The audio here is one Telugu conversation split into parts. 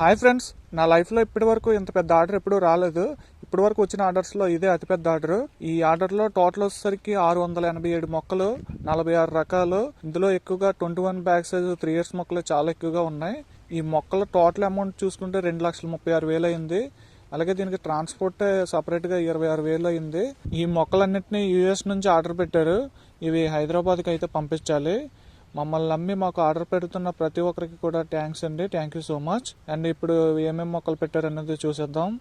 హాయ్ ఫ్రెండ్స్ నా లైఫ్లో ఇప్పటివరకు ఇంత పెద్ద ఆర్డర్ ఎప్పుడూ రాలేదు. ఇప్పటివరకు వచ్చిన ఆర్డర్స్లో ఇదే అతిపెద్ద ఆర్డర్ ఈ ఆర్డర్లో టోటల్ వచ్చేసరికి ఆరు వందల ఎనభై ఏడు మొక్కలు నలభై ఆరు రకాలు. ఇందులో ఎక్కువగా twenty one bag size three years మొక్కలు చాలా ఎక్కువగా ఉన్నాయి. ఈ మొక్కల టోటల్ అమౌంట్ చూసుకుంటే రెండు లక్షల ముప్పై ఆరు వేలు అయింది. అలాగే దీనికి ట్రాన్స్పోర్ట్ సపరేట్గా ఇరవై ఆరు వేలు అయింది. ఈ మొక్కలన్నింటినీ యుఎస్ నుంచి ఆర్డర్ పెట్టారు. ఇవి హైదరాబాద్కి అయితే పంపించాలి. మమ్మల్ని నమ్మి మాకు ఆర్డర్ పెడుతున్న ప్రతి ఒక్కరికి కూడా థ్యాంక్స్ అండి. Thank you so much and ఇప్పుడు ఏమేమి మొక్కలు పెట్టారు చూసేద్దాం.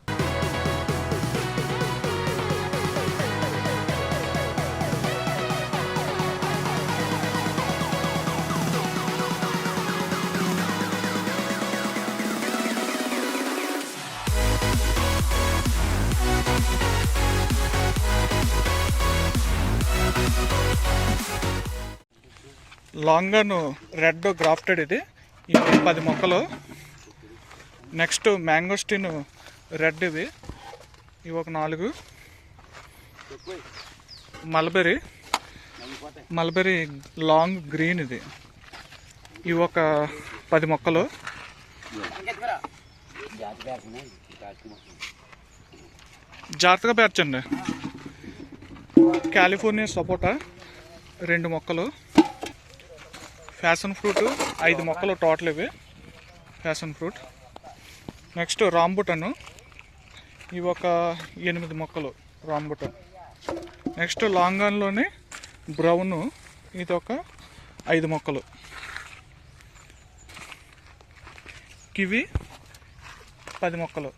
లాంగన్ రెడ్ గ్రాఫ్టెడ్ ఇది. ఇవి పది మొక్కలు. నెక్స్ట్ మ్యాంగోస్టిన్ రెడ్ ఇవి ఇవి ఒక నాలుగు. మల్బెరీ. మల్బెరీ లాంగ్ గ్రీన్ ఇది. ఇవి ఒక పది మొక్కలు. జాగ్రత్తగా పేర్చండి. కాలిఫోర్నియా సపోటా. రెండు మొక్కలు. ఫ్యాషన్ ఫ్రూట్ ఐదు మొక్కలు టోటల్ ఇవి. ఫ్యాషన్ ఫ్రూట్ నెక్స్ట్ రాంబుటన్ ఇవి ఒక ఎనిమిది మొక్కలు రాంబుటన్ నెక్స్ట్ లాంగాన్లోని బ్రౌన్ ఇది ఒక ఐదు మొక్కలు. కివి పది మొక్కలు.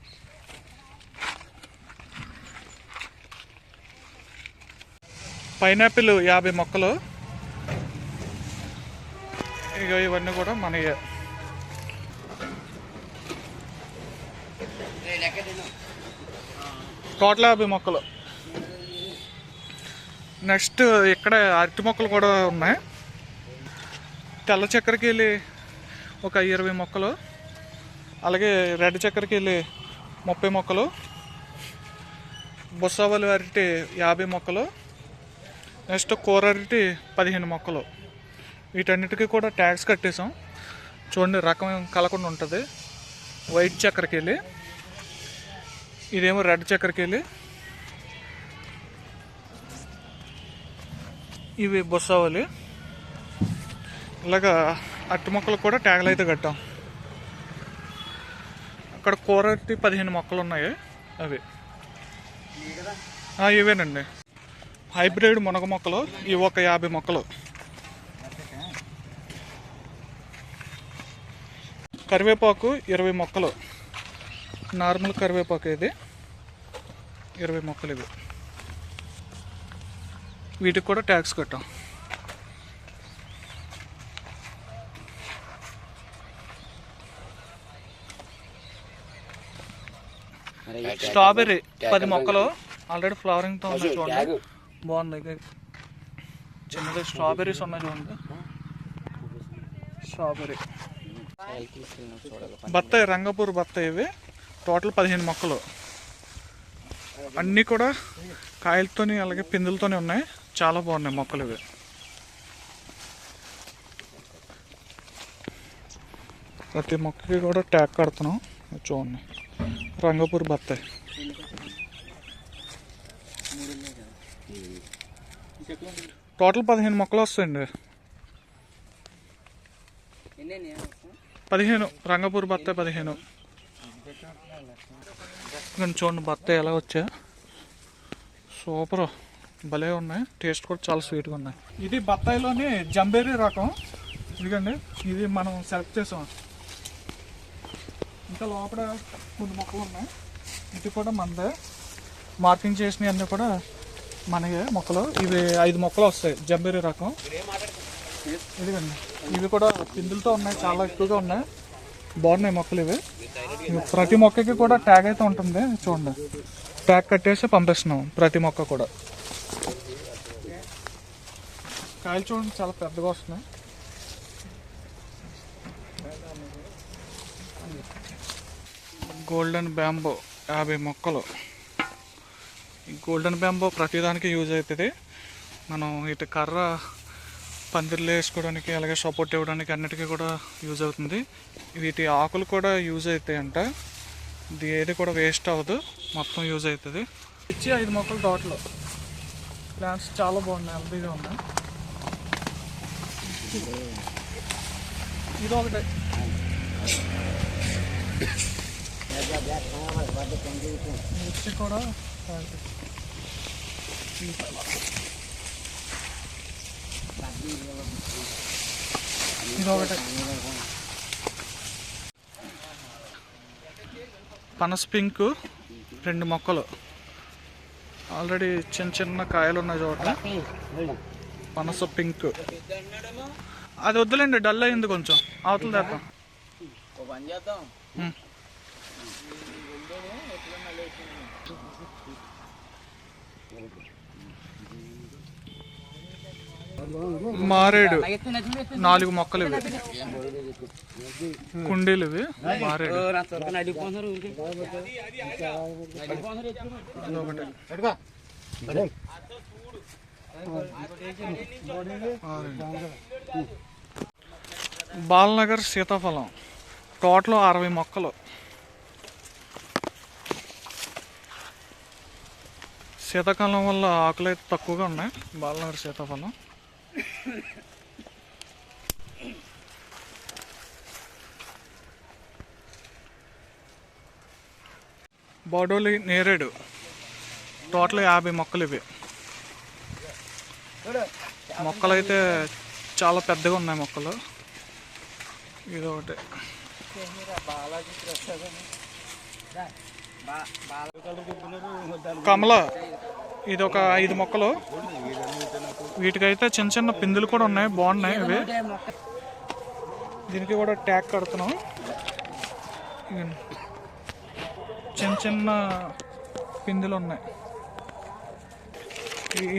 పైనాపిల్ యాభై మొక్కలు. ఇక ఇవన్నీ కూడా మనయే టోటల్ యాభై మొక్కలు. నెక్స్ట్ ఇక్కడ అరటి మొక్కలు కూడా ఉన్నాయి. తెల్ల చక్కెరకి వెళ్ళి ఒక ఇరవై మొక్కలు. అలాగే రెడ్ చక్కెరకి వెళ్ళి ముప్పై మొక్కలు. బుస్సావలి అరటి యాభై మొక్కలు. నెక్స్ట్ కూర అరటి పదిహేను మొక్కలు. వీటన్నిటికీ కూడా ట్యాక్స్ కట్టేసాం చూడండి రకం కలకుండా ఉంటుంది. వైట్ చక్కెరకి వెళ్ళి ఇదేమో రెడ్ చక్కెరకి వెళ్ళి ఇవి బొస్సావలి ఇలాగా అట్టి మొక్కలు కూడా ట్యాగులు అయితే కట్టాం. అక్కడ కూరటి పదిహేను మొక్కలు ఉన్నాయి అవి. ఇవేనండి. హైబ్రిడ్ మునగ మొక్కలు ఇవి ఒక యాభై మొక్కలు. కరివేపాకు ఇరవై మొక్కలు. నార్మల్ కరివేపాకు ఇది. ఇరవై మొక్కలు ఇవి. వీటికి కూడా ట్యాక్స్ కట్టాం. స్ట్రాబెర్రీ పది మొక్కలు. ఆల్రెడీ ఫ్లవరింగ్తో ఉన్నాయి చూడండి. బాగుంది. చిన్నది స్ట్రాబెర్రీస్ ఉన్నాయి చూడండి. స్ట్రాబెర్రీ బత్తాయి రంగపూర్ బత్తాయి ఇవి. టోటల్ పదిహేను మొక్కలు. అన్నీ కూడా కాయలతోని అలాగే పిందులతోనే ఉన్నాయి. చాలా బాగున్నాయి మొక్కలు ఇవి. ప్రతి మొక్కకి కూడా ట్యాగ్ కడుతున్నాం. చూడండి. రంగపూర్ బత్తాయి. టోటల్ పదిహేను మొక్కలు వస్తాయండి. పదిహేను రంగపూర్ బత్తాయి పదిహేను. ఇక్కడ చూడండి బత్తాయి ఎలా వచ్చా సూపర్. భలే ఉన్నాయి. టేస్ట్ కూడా చాలా స్వీట్గా ఉన్నాయి. ఇది బత్తాయిలోని జంబేరీ రకం. ఇదిగండి ఇది మనం సెలెక్ట్ చేసాం. ఇంకా లోపల కొన్ని మొక్కలు ఉన్నాయి. ఇది కూడా మనదే మార్కింగ్ చేసినవి అన్నీ కూడా మనయే మొక్కలు. ఇవి ఐదు మొక్కలు వస్తాయి జంబేరీ రకం. ఇదిగండి. ఇవి కూడా పిందులతో ఉన్నాయి చాలా ఎక్కువగా ఉన్నాయి. బాగున్నాయి మొక్కలు ఇవి. ప్రతి మొక్కకి కూడా ట్యాగ్ అయితే ఉంటుంది చూడండి. ట్యాగ్ కట్టేసి పంపిస్తున్నాం ప్రతి మొక్క కూడా. కాయలు చూడండి చాలా పెద్దగా వస్తున్నాయి. గోల్డెన్ బ్యాంబో యాభై మొక్కలు. ఈ గోల్డెన్ బ్యాంబో ప్రతిదానికి యూజ్ అవుతుంది. మనం ఇటు కర్ర పందిర్లు వేసుకోవడానికి అలాగే సపోర్ట్ ఇవ్వడానికి అన్నిటికీ కూడా యూజ్ అవుతుంది. వీటి ఆకులు కూడా యూజ్ అవుతాయంట. ఇది ఏది కూడా వేస్ట్ అవ్వదు. మొత్తం యూజ్ అవుతుంది. ఇచ్చి ఐదు మొక్కలు తోటలో. ప్లాంట్స్ చాలా బాగున్నాయి హెల్తీగా ఉన్నాయి. ఇది ఒకటే. మిర్చి కూడా పనస పింక్ రెండు మొక్కలు. ఆల్రెడీ చిన్న చిన్న కాయలు ఉన్నాయి చోట పనస పింక్. అది వద్దులేండి డల్ అయింది కొంచెం. అవతల దాకా. పని చేద్దాం మారేడు. నాలుగు మొక్కలు ఇవి. కుండీలు ఇవి. మారేడు. బాలనగర్ సీతాఫలం. టోటల్ అరవై మొక్కలు. శీతాకాలం వల్ల ఆకులు అయితే తక్కువగా ఉన్నాయి. బాలనగర్ సీతాఫలం. బాడోలి నేరేడు. టోటల్ యాభై మొక్కలు ఇవి. మొక్కలు అయితే చాలా పెద్దగా ఉన్నాయి మొక్కలు. ఇది ఒకటి కమల ఇది ఒక ఐదు మొక్కలు. వీటికైతే చిన్న చిన్న పిందులు కూడా ఉన్నాయి బాగున్నాయి ఇవి. దీనికి కూడా ట్యాగ్ కడుతున్నాం. చిన్న చిన్న పిందులు ఉన్నాయి.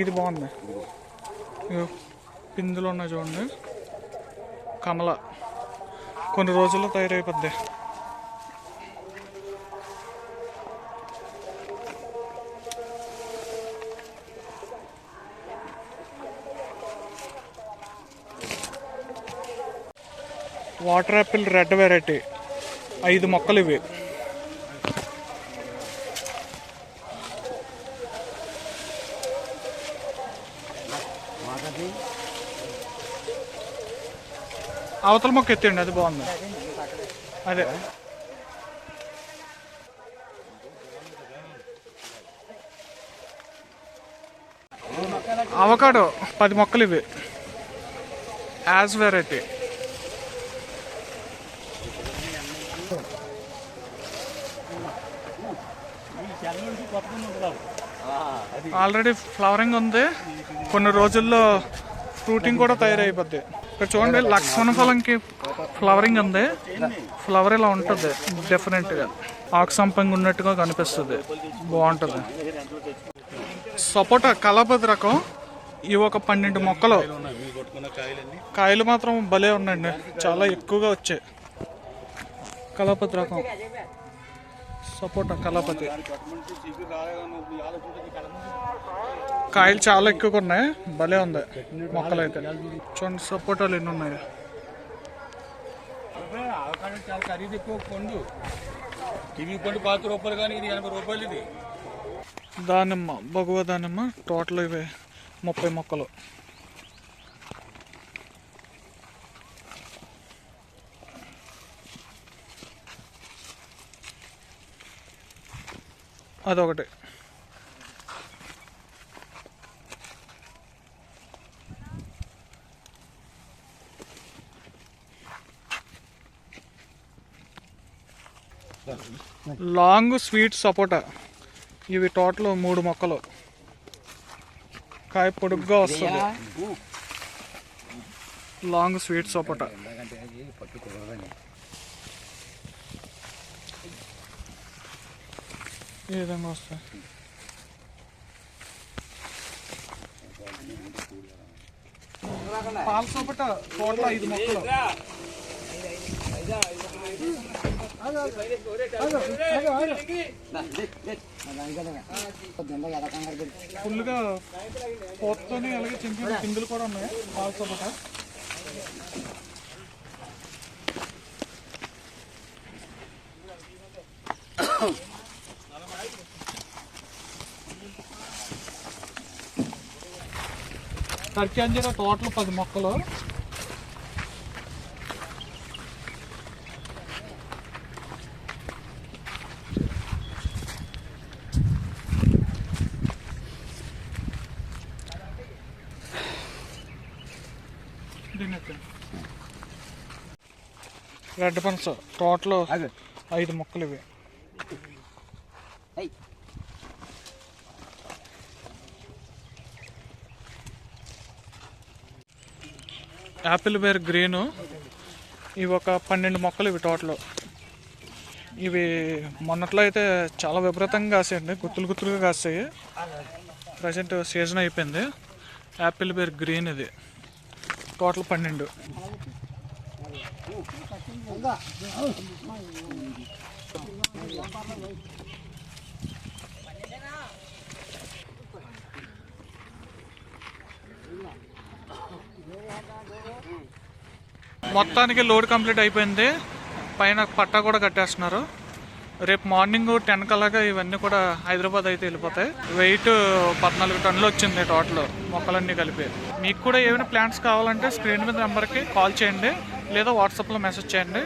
ఇది బాగుంది. పిందులు ఉన్నాయి చూడండి. కమల. కొన్ని రోజుల్లో తయారైపోద్ది. Water apple red variety. ఐదు మొక్కలు ఇవి. అవతల మొక్క ఎత్తండి అది బాగుంది. అదే. అవకాడో పది మొక్కలు ఇవి. As variety. ఆల్రెడీ ఫ్లవరింగ్ ఉంది. కొన్ని రోజుల్లో ఫ్రూటింగ్ కూడా తయారైపోద్ది. ఇక్కడ చూడండి లక్ష్మణ ఫలంకి ఫ్లవరింగ్ ఉంది. ఫ్లవర్ ఇలా ఉంటుంది డెఫినెట్గా ఆక్సంపంగా ఉన్నట్టుగా కనిపిస్తుంది. బాగుంటుంది. సపోటా కలపతి రకం. ఇవి ఒక పన్నెండు మొక్కలు. కాయలు మాత్రం భలే ఉన్నాయండి. చాలా ఎక్కువగా వచ్చాయి. కలపతి రకం. సపోటా కలపతి కాయలు చాలా ఎక్కువగా ఉన్నాయి. భలే ఉంది. మొక్కలు అయితే చూడండి సపోటాలు ఎన్ని ఉన్నాయి. చాలా ఖరీదు ఎక్కువ పండు ఇది పండు పాతిక రూపాయలు కానీ ఇది ఎనభై రూపాయలు ఇది దానిమ్మ భగవ దానిమ్మ టోటల్ ఇవి ముప్పై మొక్కలు. అదొకటి. లాంగ్ స్వీట్ సపోటా. ఇవి టోటల్ మూడు మొక్కలు. కాయ పొడుగ్గా వస్తుంది. లాంగ్ స్వీట్ సపోటా. ఈ విధంగా వస్తాయి పాల సపోటా టోటల్ ఐదు మొక్కలు ఫుల్గా పోతతోనే అలాగే చిన్న చిన్న కూడా ఉన్నాయి పాలతో Oh. టర్కీ అంజీరా టోటల్ పది మొక్కలు. రెడ్ పనస టోటల్ ఐదు మొక్కలు ఇవి. Apple ber green. ఇవి ఒక పన్నెండు మొక్కలు ఇవి టోటల్. ఇవి మొన్నట్లో అయితే చాలా విపరీతంగా కాసాయండి. గుత్తులు గుత్తులుగా కాస్తాయి ప్రజెంట్ సీజన్ అయిపోయింది. యాపిల్ బేర్ గ్రీన్ ఇది. టోటల్ పన్నెండు. మొత్తానికి లోడ్ కంప్లీట్ అయిపోయింది. పైన పట్టా కూడా కట్టేస్తున్నారు. రేపు మార్నింగ్ టెన్ కలాగా ఇవన్నీ కూడా హైదరాబాద్ అయితే వెళ్ళిపోతాయి. వెయిట్ పద్నాలుగు టన్నులు వచ్చింది టోటల్ మొక్కలన్నీ కలిపి. మీకు కూడా ఏమైనా ప్లాన్స్ కావాలంటే స్క్రీన్ మీద నెంబర్కి కాల్ చేయండి. లేదా వాట్సాప్లో మెసేజ్ చేయండి.